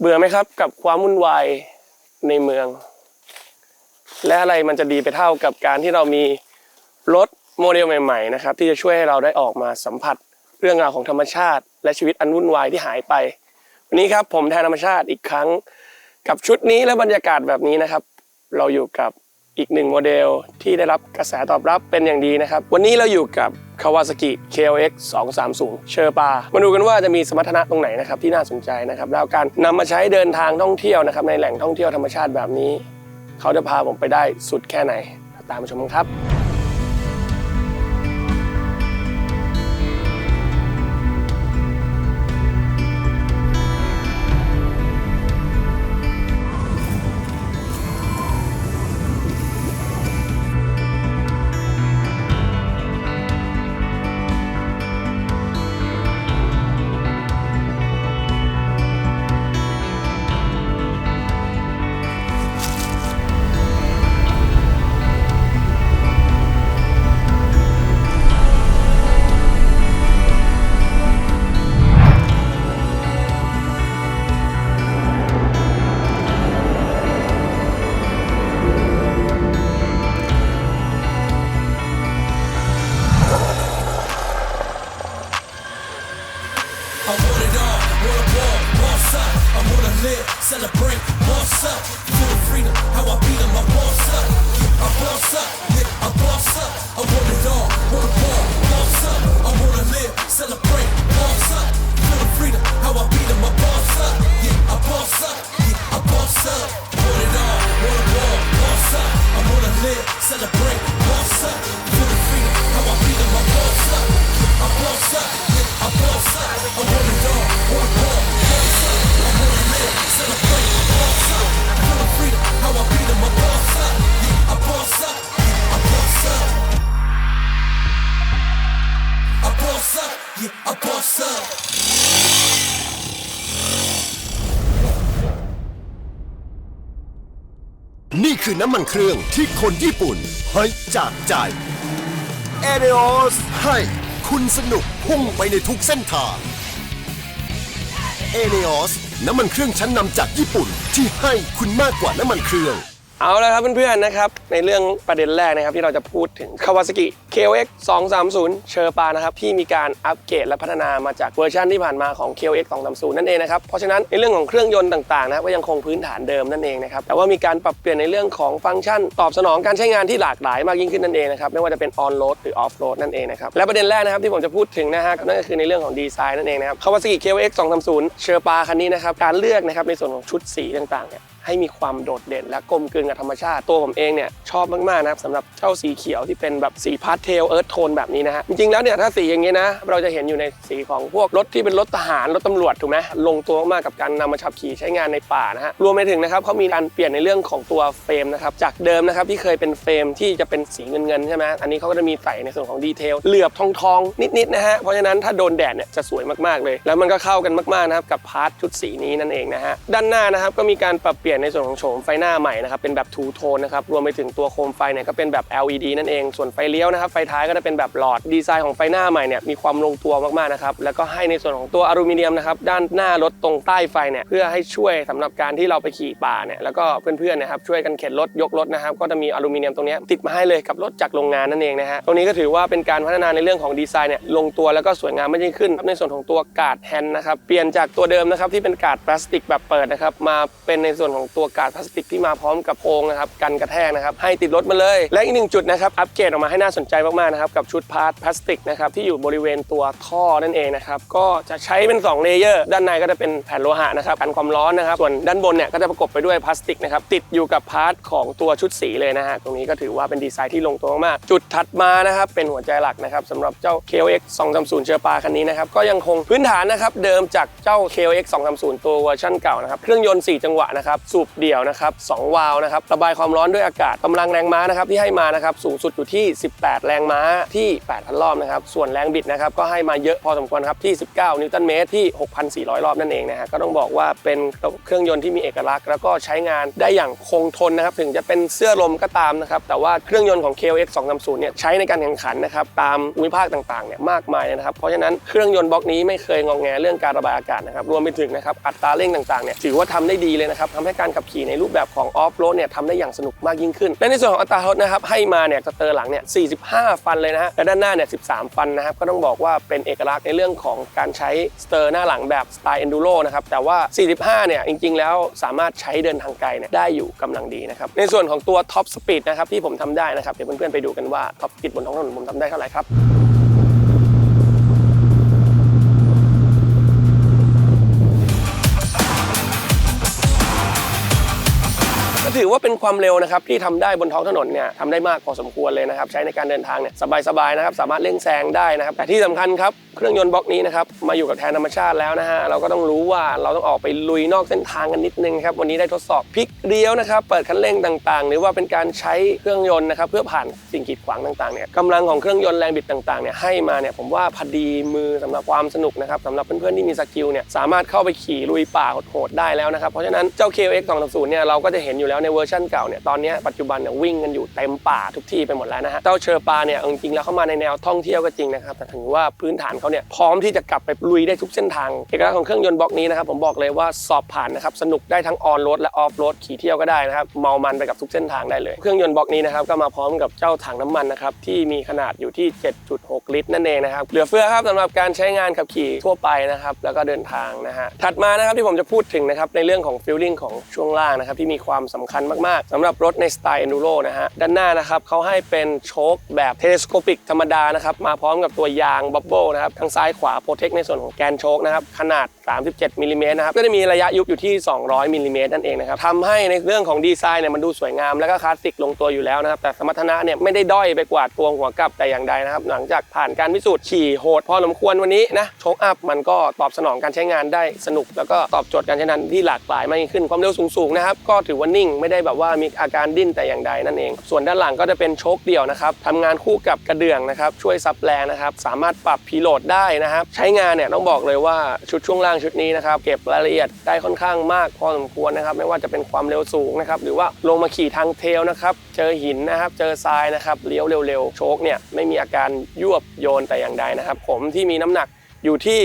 เบื่อไหมครับกับความวุ่นวายในเมือง และอะไรมันจะดีไปเท่ากับการที่เรามีรถโมเดลใหม่ๆนะครับที่จะช่วยให้เราได้ออกมาสัมผัสเรื่องราวของธรรมชาติ และชีวิตอันวุ่นวายที่หายไป วันนี้ครับผมแทนธรรมชาติอีกครั้ง กับชุดนี้และบรรยากาศแบบนี้นะครับ เราอยู่กับอีกหนึ่งโมเดลที่ได้รับกระแสตอบรับเป็นอย่างดีนะครับ วันนี้เราอยู่กับ Kawasaki KLX 230 เชอร์ปามาดูกันว่าจะมีสมรรถนะตรงไหนนะครับที่น่าสนใจนะครับแล้วการนำมาใช้เดินทางท่องเที่ยวนะครับในแหล่งท่องเที่ยวธรรมชาติแบบนี้ เขาจะพาผมไปได้สุดแค่ไหน ตามมาชมกันครับ boss up, yeah, I boss up. นี่คือน้ำมันเครื่องที่คนญี่ปุ่นให้จากใจ e n e o s ให้คุณสนุกพุ่งไปในทุกเส้นทาง e n e o s น้ำมันเครื่องชั้นนำจากญี่ปุ่นที่ให้คุณมากกว่าน้ำมันเครื่อง เอาละครับเพื่อนๆนะครับ ในเรื่องประเด็นแรกนะครับที่เราจะพูดถึง Kawasaki KOX 230 เชอร์ปานะครับที่มีการอัปเกรดและพัฒนามาจากเวอร์ชันที่ผ่านมาของ KOX 230 นั่นเองนะครับเพราะฉะนั้นในเรื่องของเครื่องยนต์ต่างๆนะก็ยังคงพื้นฐานเดิมนั่นเองนะครับแต่ว่ามีการปรับเปลี่ยนในเรื่องของฟังก์ชัน ตอบสนองการใช้งานที่หลากหลายมากยิ่งขึ้นนั่นเองนะครับไม่ว่าจะเป็น on road หรือ off road นั่นเองนะครับและประเด็นแรกนะครับที่ผมจะพูดถึงนะฮะนั่นก็คือในเรื่องของดีไซน์นั่นเองนะครับ Kawasaki KOX 230 เชอร์ปาคันนี้นะครับการเลือกนะครับในส่วนของชุดสีต่างๆเนี่ยให้มีความโดดเด่นและกลมกลืนกับธรรมชาติตัวผมเองเนี่ยชอบมากๆนะครับสำหรับเจ้าสีเขียวที่เป็นแบบสีพาสเททลเอิร์ธโทนแบบนี้นะฮะจริงๆแล้วเนี่ยถ้าสีอย่างนี้นะ เราจะเห็นอยู่ในสีของพวกรถที่เป็นรถทหารรถตำรวจถูกไหมลงตัวมากๆกับการนำมาขับขี่ใช้งานในป่านะฮะรวมไปถึงนะครับเขามีการเปลี่ยนในเรื่องของตัวเฟรมนะครับจากเดิมนะครับที่เคยเป็นเฟรมที่จะเป็นสีเงินๆใช่ไหมอันนี้เขาก็จะมีใส่ในส่วนของดีเทลเหลือบทองๆนิดๆนะฮะเพราะฉะนั้นถ้าโดนแดดเนี่ยจะสวยมากๆเลย แล้วมันก็เข้ากันมากๆนะครับกับพาร์ทชุดสีนี้นั่นเองนะฮะด้านหน้านะครับก็มีการปรับเปลี่ยนในส่วนของโฉมไฟหน้าใหม่นะครับเป็นแบบทูโทนนะครับรวมไปถึงตัวโคมไฟเนี่ยก็เป็นแบบ LED นั่นเองส่วนไฟเลี้ยวนะครับไฟท้ายก็จะเป็นแบบหลอดดีไซน์ของไฟหน้าใหม่เนี่ยมีความลงตัวมากๆนะครับแล้วก็ให้ในส่วนของตัวอลูมิเนียมนะครับด้านหน้ารถตรงใต้ไฟเนี่ยเพื่อให้ช่วยสำหรับการที่เราไปขี่ป่าเนี่ยแล้วก็เพื่อนๆนะครับช่วยกันเข็นรถยกรถนะครับก็จะมีอลูมิเนียมตรงนี้ติดมาให้เลยกับรถจากโรงงานนั่นเองนะฮะตรงนี้ก็ถือว่าเป็นการพัฒนาในเรื่องของดีไซน์เนี่ยลงตัวแล้วก็สวยงามมากยิ่งขึ้นในส่วนของตัวกาดแฮนด์นะครับเปลี่ยนจากตัวเดิมนะครับที่เป็นกาดพลาสติกแบบเปิดนะครับมาเป็นในส่วนของตัวกาดพลาสติกที่มาพร้อมกับโพรงนะครับกันกระแทกนะครับให้ติดรถมาเลย และอีกหนึ่งจุดนะครับอัปเกรดออกมาให้น่าสนใจมากๆนะครับกับชุดพาร์ทพลาสติกนะครับที่อยู่บริเวณตัวท่อนั่นเองนะครับก็จะใช้เป็น2เลเยอร์ด้านในก็จะเป็นแผ่นโลหะนะครับกันความร้อนนะครับส่วนด้านบนเนี่ยก็จะประกบไปด้วยพลาสติกนะครับติดอยู่กับพาร์ทของตัวชุดสีเลยนะฮะตรงนี้ก็ถือว่าเป็นดีไซน์ที่ลงตัวมากๆจุดถัดมานะครับเป็นหัวใจหลักนะครับสำหรับเจ้า KOX 230เชอร์ปาคันนี้นะครับก็ยังคงพื้นฐานนะครับเดิมจากเจ้า KX 230ตัวเวอร์ชันเก่านะครับเครื่องยนต์ 4 จังหวะนะครับสูบเดี่ยวนะครับ2วาล์วนะครับระบายความร้อนด้วยอากาศกำลังแรงม้านะครับที่ให้มานะครับสูงสุดอยู่ที่ 18แรงม้าที่ 8,000 รอบนะครับ ส่วนแรงบิดนะครับก็ให้มาเยอะพอสมควรครับที่ 19 นิวตันเมตรที่ 6,400 รอบนั่นเองนะฮะก็ต้องบอกว่าเป็นเครื่องยนต์ที่มีเอกลักษณ์ แล้วก็ใช้งานได้อย่างคงทนนะครับถึงจะเป็นเสื้อลมก็ตามนะครับแต่ว่าเครื่องยนต์ของ KLX 230 เนี่ยใช้ในการแข่งขันนะครับตามภูมิภาคต่างๆเนี่ยมากมายเลยนะครับเพราะฉะนั้นเครื่องยนต์บล็อกนี้ไม่เคยงองแงเรื่องการระบายอากาศนะครับรวมไปถึงนะครับอัตราเร่งต่างๆเนี่ยถือว่าทำได้ดีเลยนะครับทำให้การขับขี่ในรูปแบบของออฟโรดเนี่ยทำได้อย่างสนุกมากยิ่งขึ้นและในส่วนของอัตราทดนะครับให้มาเนี่ยสเตอร์หลังเนี่ย45 5 ฟันเลยนะฮะและด้านหน้าเนี่ย13 ฟันนะครับก็ต้องบอกว่าเป็นเอกลักษณ์ในเรื่องของการใช้สเตอร์หน้าหลังแบบสไตล์เอนดูโรนะครับแต่ว่า 45 เนี่ยจริง ๆ แล้วสามารถใช้เดินทางไกลเนี่ยได้อยู่กำลังดีนะครับในส่วนของตัวท็อปสปีดนะครับที่ผมทำได้นะครับเดี๋ยวเพื่อนๆไปดูกันว่าท็อปสปีดบนท้องถนนผมทำได้เท่าไหร่ครับ ถือว่าเป็นความเร็วนะครับที่ทำได้บนท้องถนนเนี่ยทำได้มากพอสมควรเลยนะครับใช้ในการเดินทางเนี่ยสบายๆนะครับสามารถเร่งแซงได้นะครับแต่ที่สำคัญครับเครื่องยนต์บล็อกนี้นะครับมาอยู่กับแทนธรรมชาติแล้วนะฮะเราก็ต้องรู้ว่าเราต้องออกไปลุยนอกเส้นทางกันนิดนึงครับวันนี้ได้ทดสอบพลิกเลี้ยวนะครับเปิดคันเร่งต่างๆ หรือว่าเป็นการใช้เครื่องยนต์นะครับเพื่อผ่านสิ่งกีดขวางต่างๆเนี่ยกำลังของเครื่องยนต์แรงบิดต่างๆเนี่ยให้มาเนี่ยผมว่าพอดีมือสำหรับความสนุกนะครับสำหรับเพื่อนๆที่มีสกิลเนี่ยสามารถเข้าไปขี่ลุยป่าโหดๆได้แล้วนะครับเพราะฉะนั้นเจ้า KX 2 0เนี่ยเราก็จะเห็นอยู่แล้วในเวอร์ชันเก่าเนี่ยตอนนี้ปัจจุบันเนี่ยวิ่งกันอยู่เต็มป่าทุกที่ไปหมดแล้วนะฮะเจ้าเชอร์ปาเนี่ยเอาจริงๆแล้วเข้ามาในแนวท่องเที่ยวก็จริงนะครับแต่ถือว่าพื้นฐานเขาเนี่ยพร้อมที่จะกลับไปลุยได้ทุกเส้นทางเอกลักษณ์ของเครื่องยนต์บล็อกนี้นะครับผมบอกเลยว่าสอบผ่านนะครับสนุกได้ทั้งออนโรดและออฟโรดขี่เที่ยวก็ได้นะครับเมามันไปกับทุกเส้นทางได้เลย เครื่องยนต์บล็อกนี้นะครับก็มาพร้อมกับเจ้าถังน้ำมันนะครับที่มีขนาดอยู่ที่ 7.6 ลิตรนั่นเองนะครับเหลือเฟือครับสำหรับการใช้งานขับขี่ทั่วไปนะครับแล้วก็เดินทางนะฮะถัดมานะครับที่ผมจะพูดถึงนะครับในเรื่องของฟิลลิ่งของช่วงล่างนะครับที่มีความสำคัญมากๆสำหรับรถในสไตล์ Enduro นะฮะ ด้านหน้านะครับเขาให้เป็นโชคแบบเทเลสโคปิกธรรมดานะครับ มาพร้อมกับตัวยางบับเบิลนะครับ ทั้งซ้ายขวาโปรเทคในส่วนของแกนโชคนะครับ ขนาด 37มิลลิเมตรนะครับ ก็จะมีระยะยุบอยู่ที่ 200มิลลิเมตรนั่นเองนะครับทำให้ในเรื่องของดีไซน์เนี่ยมันดูสวยงาม แล้วก็คลาสสิกลงตัวอยู่แล้วนะครับ แต่สมรรถนะเนี่ยไม่ได้ด้อยไปกว่าตัวหัวกับแต่อย่างใดนะครับ หลังจากผ่านการพิสูจน์ขี่โหดพอสมควรวันนี้นะโชคอัพมันก็ตอบสนองการใช้งานได้สนุก แล้วก็ตอบโจทย์การใช้งานที่หลากหลายมากยิ่งขึ้นความเร็วสูงๆนะครับก็ถือว่านิ่งไม่ได้แบบว่ามีอาการดิ้นแต่อย่างใดนั่นเอง ส่วนด้านหลังก็จะเป็นโชคเดี่ยวนะครับทำงานคู่กับกระเดื่องนะครับ ช่วยซับแรงนะครับ สามารถปรับพีโหลดได้นะครับ ใช้งานเนี่ยต้องบอกเลยว่าชุดช่วงล่างชุดนี้นะครับ เก็บรายละเอียดได้ค่อนข้างมากพอสมควรนะครับ ไม่ว่าจะเป็นความเร็วสูงนะครับ หรือว่าลงมาขี่ทางเทลนะครับ เจอหินนะครับ เจอทรายนะครับ เลี้ยวเร็วๆ โชคเนี่ยไม่มีอาการยวบโยนแต่อย่างใดนะครับ ผมที่มีน้ำหนักอยู่ที่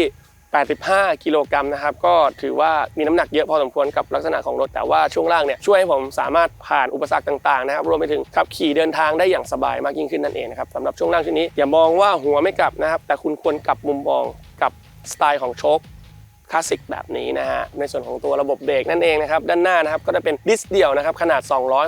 85 กิโลกรัมนะครับ ก็ถือว่ามีน้ำหนักเยอะพอสมควรกับลักษณะของรถ แต่ว่าช่วงล่างเนี่ยช่วยให้ผมสามารถผ่านอุปสรรคต่างๆนะครับรวมไปถึงขับขี่เดินทางได้อย่างสบายมากยิ่งขึ้นนั่นเองนะครับสำหรับช่วงล่างชุดนี้อย่ามองว่าหัวไม่กลับนะครับแต่คุณควรกลับมุมมองกับสไตล์ของโชค คลาสสิกแบบนี้นะฮะในส่วนของตัวระบบเบรกนั่นเองนะครับด้านหน้านะครับก็จะเป็นดิสเดี่ยวนะครับขนาด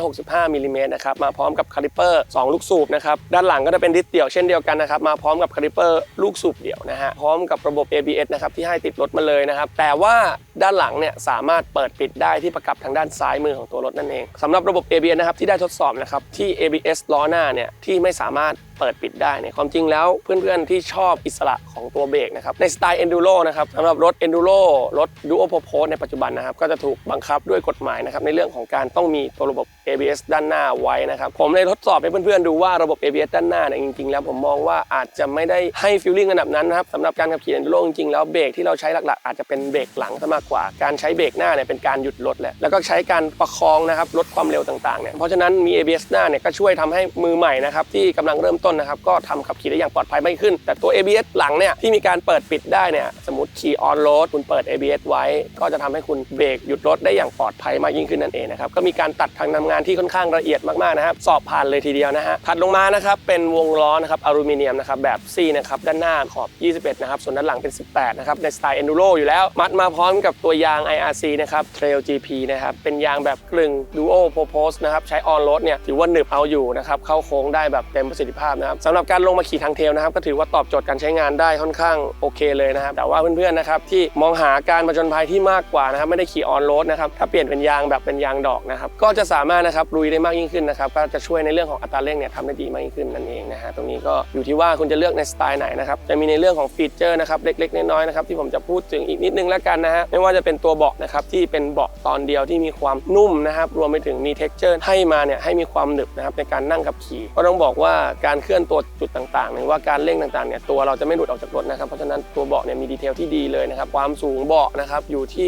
265มิลลิเมตรนะครับมาพร้อมกับคาลิเปอร์ 2 ลูกสูบนะครับด้านหลังก็จะเป็นดิสเดี่ยวเช่นเดียวกันนะครับมาพร้อมกับคาลิเปอร์ลูกสูบเดี่ยวนะฮะพร้อมกับระบบ ABS นะครับที่ให้ติดรถมาเลยนะครับแต่ว่าด้านหลังเนี่ยสามารถเปิดปิดได้ที่ประกับทางด้านซ้ายมือของตัวรถนั่นเองสำหรับระบบ ABS นะครับที่ได้ทดสอบนะครับที่ ABS ล้อหน้าเนี่ยที่ไม่สามารถเปิดปิดได้เนี่ยความจริงแล้วเพื่อนๆที่ชอบอิสระของตัวเบรกนะครับในสไตล์ Enduro นะครับสำหรับรถ Enduro รถ Duo Purpose ในปัจจุบันนะครับ ก็จะถูกบังคับด้วยกฎหมายนะครับ ในเรื่องของการต้องมีตัวระบบ ABS ด้านหน้าไว้นะครับ ผมเลยทดสอบให้เพื่อนๆดูว่าระบบ ABS ด้านหน้าเนี่ยจริงๆ แล้วผมมองว่าอาจจะไม่ได้ให้ฟีลลิ่งระดับนั้นนะครับสำหรับการขับขี่ Enduro จริงๆแล้วเบรกที่เราใช้หลักๆ อาจจะเป็นเบรกหลังซะมากกว่า การใช้เบรกหน้าเนี่ยเป็นการหยุดรถแหละแล้วก็ใช้การประคองนะครับลดความเร็วต่างๆเนี่ยเพราะฉะนั้นมี ABS หน้าเนี่ยก็ช่วยทำให้มือใหม่นะครับที่กำลังเริ่มต้นนะครับก็ทำขับขี่ได้อย่างปลอดภัยมากขึ้น แต่ตัว ABS หลังเนี่ยที่มีการเปิดปิดได้เนี่ยสมมติขี่ออนโรดคุณเปิด ABS ไว้ ก็จะทำให้คุณเบรกหยุดรถได้อย่างปลอดภัยมากยิ่งขึ้นนั่นเองนะครับก็มีการตัดทางทำงานที่ค่อนข้างละเอียดมากๆนะครับสอบผ่านเลยทีเดียวนะฮะถัดลงมานะครับเป็นวงล้อนะครับอลูมิเนียมนะครับแบบ C นะครับด้านหน้าขอบ 21 นะครับส่วนด้านหลังเป็น 18 นะครับในสไตล์ Enduro อยู่แล้ว มัดมาพร้อมกับตัวยาง IRC นะครับ Trail GP นะครับเป็นยางแบบกลึง Duo Purpose นะครับใช้ออนรดเนี่ยถือว่าหนึบเอาอยู่นะครับเข้าโค้งได้แบบเต็มประสิทธิภาพนะครับสำหรับการลงมาขี่ทางเทลนะครับก็ถือว่าตอบโจทย์การใช้งานได้ค่อนข้างโอเคเลยนะครับแต่ว่าเพื่อนๆนะครับที่มองหาการผจญภัยที่มากกว่านะครับไม่ได้ขี่ออนโรดนะครับถ้าเปลี่ยนเป็นยางแบบเป็นยางดอกนะครับก็จะสามารถนะครับลุยได้มากยิ่งขึ้นนะครับก็จะช่วยในเรื่องของอัตราเร่งเนี่ยทำได้ดีมากยิ่งขึ้นนั่นเองนะฮะตรงนี้ก็อยู่ที่ว่าคุณจะเลือกในสไตล์ไหนนะครับจะมีในเรื่องของฟีเจอร์นะครับเล็กๆน้อยๆนะครับที่ผมจะพูดถึงอีกนิดนึงแล้วกันนะฮะไม่ว่าจะเป็นตัวเบาะนะครับที่เป็นเบาะตอนเดียวที่มีความนุ่มนะครับรวมไปถึงมี t e x t อร์ให้มาเนี่ยให้มีความหนึบนะครับในการนั่งขับขี่ก็ต้องบอกว่าการเคลื่อนตัวจุดต่างๆ หรือว่าการเร่งต่างๆเนี่ยตัวเราจะไม่หลุดออกจากรถนะครับเพราะฉะนั้นตัวเบาะเนี่ยมีดีเทลที่ดีเลยนะครับความสูงเบาะนะครับอยู่ที่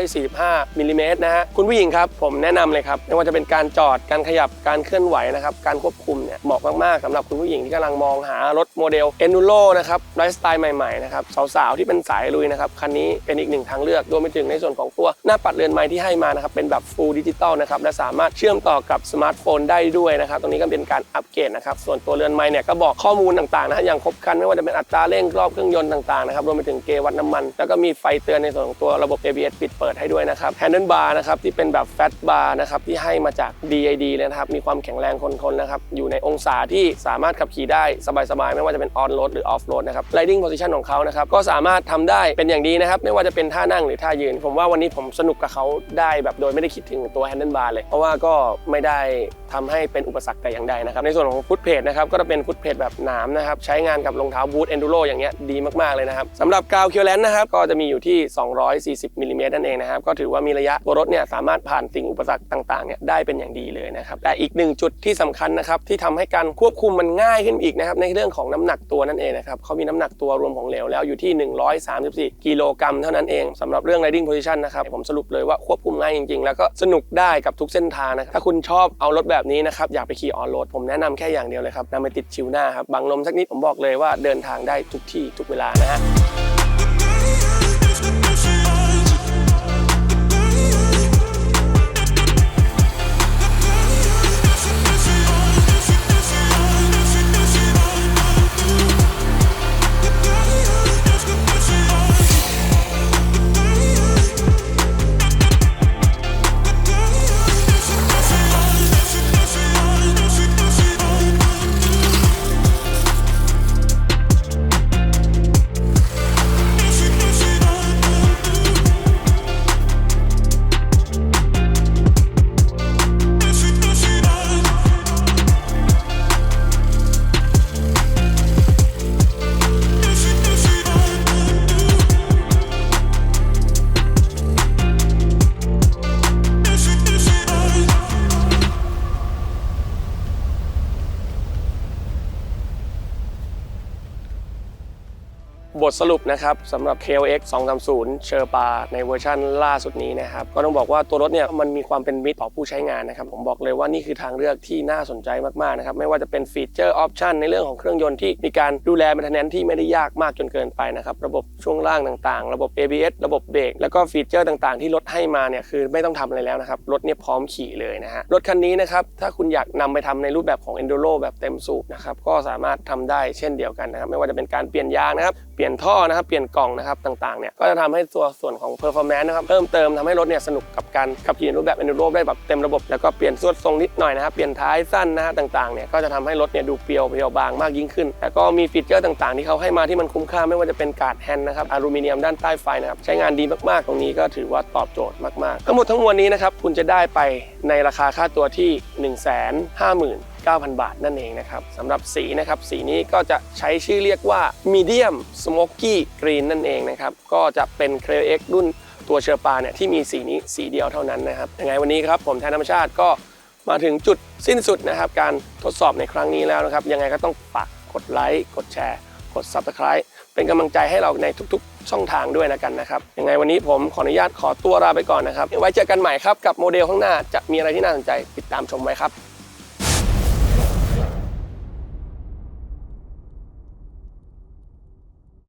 845มิลลิเมตรนะฮะคุณผู้หญิงครับผมแนะนำเลยครับไม่ว่าจะเป็นการจอดการขยับการเคลื่อนไหวนะครับการควบคุมเนี่ยเหมาะมากๆสำหรับคุณผู้หญิงที่กำลังมองหารถโมเดล Enduro นะครับไลฟ์สไตล์ใหม่ๆนะครับสาวๆที่เป็นสายลุยนะครับคันนี้เป็นอีกหนึ่งทางเลือกรวมไปถึงในส่วนของตัวหน้าปัดเรือนไม้ที่ให้มานะครับเป็นแบบ full digital นะครับและสามารถเชื่อมต่อกับสมาร์ทโฟนได้ด้วยนะครับตรงนี้ก็เป็นการอัปเกรดนะครับส่วนตัวเรือนไม้เนี่ยก็บอกข้อมูลต่างๆนะฮะอย่างครบครันไม่ว่าจะเป็นอัตราเร่งรอบเครื่องยนต์ต่างๆนะครับรวมไปถึงเกวัดน้ำมันแล้วก็มีไฟเตือนในส่วนของตัวระบบ ABS ปิดเปิดให้ด้วยนะครับ Handle bar นะครับที่เป็นแบบ fat bar นะครับที่ให้มาจาก DID เลยนะครับมีความแข็งแรงคงทนนะครับอยู่ในองศาที่สามารถขับขี่ได้สบายๆ ไม่ว่าจะเป็น on road หรือ off road นะครับ riding position ของเขานะครับก็สามารถทำได้เป็นอย่างดีนะครับไม่ว่าจะเป็นท่านั่งหรือท่ายืน ผมว่าวันนี้ผมสนุกกับเขาได้แบบโดยไม่ได้คิดถึงตัว handle bar เลย เพราะว่าก็ไม่ได้ทำให้เป็นอุปสรรคแต่อย่างใดนะครับในส่วนของฟุตเพจนะครับก็จะเป็นฟุตเพจแบบหนามนะครับใช้งานกับรองเท้าบูท enduro อย่างเงี้ยดีมากๆเลยนะครับสำหรับกาวเคียวแลนนะครับก็จะมีอยู่ที่ 240มิลลิเมตรนั่นเองนะครับ ก็ถือว่ามีระยะตัวรถเนี่ยสามารถผ่านสิ่งอุปสรรคต่างๆเนี่ยได้เป็นอย่างดีเลยนะครับ แต่อีกหนึ่งจุดที่สำคัญนะครับที่ทำให้การควบคุมมันง่ายขึ้นอีกนะครับในเรื่องของน้ำหนักตัวนั่นเองนะครับเขามีน้ำหนักตัวรวมของเหลวแล้วอยู่ที่ 134 กิโลกรัมเท่านั้นเองสำหรับเรื่อง riding position นะครับผมสรุปเลยว่าควบคุมง่ายจริงๆ แล้วก็สนุกได้กับทุกเส้นทางนะครับถ้าคุณชอบเอารถแบบนี้นะครับอยากไปขี่ออนโรดผมแนะนำแค่อย่างเดียวเลยครับนำไปติดชิวหน้าครับบังลมสักนิดผมบอกเลยว่าเดินทางได้ทุกที่ทุกเวลานะฮะ ทสรุปนะครับสำหรับ KLX 230 เชอร์ปาในเวอร์ชันล่าสุดนี้นะครับ ก็ต้องบอกว่าตัวรถเนี่ยมันมีความเป็นมิตรต่อผู้ใช้งานนะครับ ผมบอกเลยว่านี่คือทางเลือกที่น่าสนใจมาก ๆ นะครับ ไม่ว่าจะเป็นฟีเจอร์ออปชันในเรื่องของเครื่องยนต์ที่มีการดูแลเป็นแนนที่ไม่ได้ยากมากจนเกินไปนะครับ ระบบช่วงล่างต่างๆ ระบบ ABS ระบบเบรกแล้วก็ฟีเจอร์ต่างๆ ที่รถให้มาเนี่ยคือไม่ต้องทำอะไรแล้วนะครับรถเนี่ยพร้อมขี่เลยนะฮะรถคันนี้นะครับถ้าคุณอยากนำไปทำในรูปแบบของ Enduro แบบเต็มสูบนะครับก็สามารถทำได้เช่นเดียวกันนะครับไม่ว่าจะเป็นการเปลี่ยนยางนะครับ ปลี่ยนท่อนะครับ เปลี่ยนกล่องนะครับต่างๆเนี่ยก็จะทำให้ตัวส่วนของ performance นะครับเพิ่มเติมทำให้รถเนี่ยสนุกกับการขับขี่ในรูปแบบ Enduro ได้แบบเต็มระบบแล้วก็เปลี่ยนสวดทรงนิดหน่อยนะครับเปลี่ยนท้ายสั้นนะฮะต่างๆเนี่ยก็จะทำให้รถเนี่ยดูเปรียวเปรียวบางมากยิ่งขึ้น แล้วก็มีฟีเจอร์ต่างๆ ที่เขาให้มาที่มันคุ้มค่าไม่ว่าจะเป็นการ์ดแฮนด์นะครับอลูมิเนียมด้านใต้ไฟนะครับใช้งานดีมากๆ ตรงนี้ก็ถือว่าตอบโจทย์มากๆทั้งหมดทั้งมวลนี้นะครับคุณจะได้ไปในราคาค่าตัวที่ 1 5 0 0 0 0 9,000 บาทนั่นเองนะครับสำหรับสีนะครับสีนี้ก็จะใช้ชื่อเรียกว่า Medium Smoky Green นั่นเองนะครับก็จะเป็น c r e o X รุ่นตัวเชอร์ปาเนี่ยที่มีสีนี้สีเดียวเท่านั้นนะครับยังไงวันนี้ครับผมแทนธรรมชาติก็มาถึงจุดสิ้นสุดนะครับการทดสอบในครั้งนี้แล้วนะครับยังไงก็ต้องฝากกดไลค์กดแชร์ กด Subscribe เป็นกำลังใจให้เราในทุกๆ ช่องทางด้วยนะกันนะครับยังไงวันนี้ผมขออนุญาตขอตัวลาไปก่อนนะครับไว้เจอกันใหม่ครับกับโมเดลข้างหน้าจะมีอะไรที่น่าสนใจติดตามชมไว้ครับ